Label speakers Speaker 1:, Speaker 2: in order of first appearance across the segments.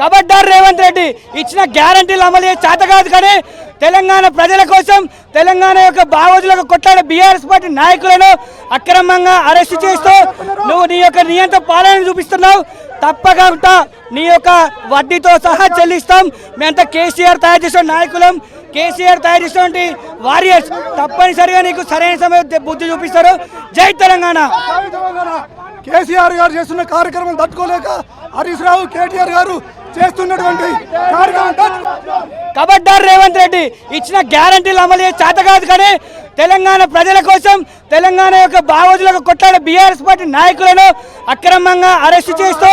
Speaker 1: కబడ్డార్ రేవంత్ రెడ్డి ఇచ్చిన గ్యారంటీలు అమలు చేసి చేత కాదు కానీ తెలంగాణ ప్రజల కోసం తెలంగాణ యొక్క బావోజులకు కొట్లాడే బీఆర్ఎస్ పార్టీ నాయకులను అక్రమంగా అరెస్ట్ చేస్తూ నువ్వు నీ యొక్క నియంత్రణ పాలన చూపిస్తున్నావు. తప్పకుండా నీ యొక్క వడ్డీతో సహా చెల్లిస్తాం. మేమంతా కేసీఆర్ తయారు చేసిన నాయకులం. కేసీఆర్ తయారు చేసినటువంటి వారియర్స్ తప్పనిసరిగా నీకు సరైన సమయం బుద్ధి చూపిస్తారు. జై తెలంగాణ.
Speaker 2: కేసీఆర్ గారు చేస్తున్న కార్యక్రమం తట్టుకోలేక హరీష్ రావు కేటీఆర్ గారు చేస్తున్నటువంటి
Speaker 1: కబడ్డార్ రేవంత్ రెడ్డి ఇచ్చిన గ్యారంటీలు అమలు చేసి చేత కాదు కానీ తెలంగాణ ప్రజల కోసం తెలంగాణ యొక్క బావోజులకు కొట్లాడే బీఆర్ఎస్ పార్టీ నాయకులను అక్రమంగా అరెస్ట్ చేస్తూ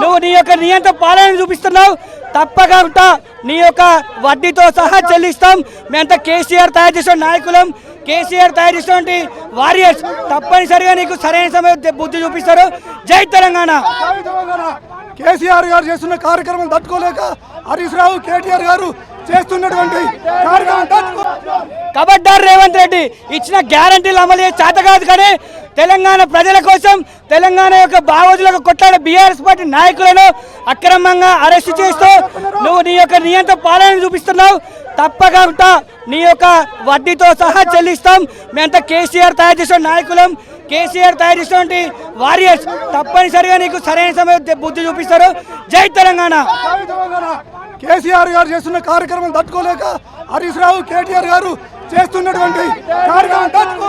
Speaker 1: నువ్వు నీ యొక్క నియంత్ర పాలన చూపిస్తున్నావు. తప్పకుండా నీ యొక్క వడ్డీతో సహా చెల్లిస్తాం. మేమంతా కేసీఆర్ తయారు చేసిన నాయకులం. కేసీఆర్ తయారు చేసినటువంటి వారియర్స్ తప్పనిసరిగా నీకు సరైన సమయం బుద్ధి చూపిస్తారు. జై తెలంగాణ.
Speaker 2: కేసీఆర్ గారు చేస్తున్న కార్యక్రమం తట్టుకోలేక హరీష్ రావు కేటీఆర్ గారు చేస్తున్నటువంటి కార్యక్రమం తట్టుకో
Speaker 1: కబడ్డార్ రేవంత్ రెడ్డి ఇచ్చిన గ్యారంటీలు అమలు చేసి చేత కాదు కానీ తెలంగాణ ప్రజల కోసం తెలంగాణ యొక్క బావోజులకు కొట్లాడే బీఆర్ఎస్ పార్టీ నాయకులను అక్రమంగా అరెస్ట్ చేస్తూ నువ్వు నీ యొక్క నియంత్ర పాలన చూపిస్తున్నావు. తప్పకుండా నీ యొక్క వడ్డీతో సహా చెల్లిస్తాం. మేమంతా కేసీఆర్ తయారు చేసిన నాయకులం. కేసీఆర్ తయారు చేసినటువంటి వారియర్స్ తప్పనిసరిగా నీకు సరైన సమయం బుద్ధి చూపిస్తారు.
Speaker 2: జై తెలంగాణ. కేసీఆర్ గారు చేస్తున్న కార్యక్రమం తట్టుకోలేక హరీష్ రావు కేటీఆర్ గారు చేస్తున్నటువంటి కార్యక్రమం తట్టుకో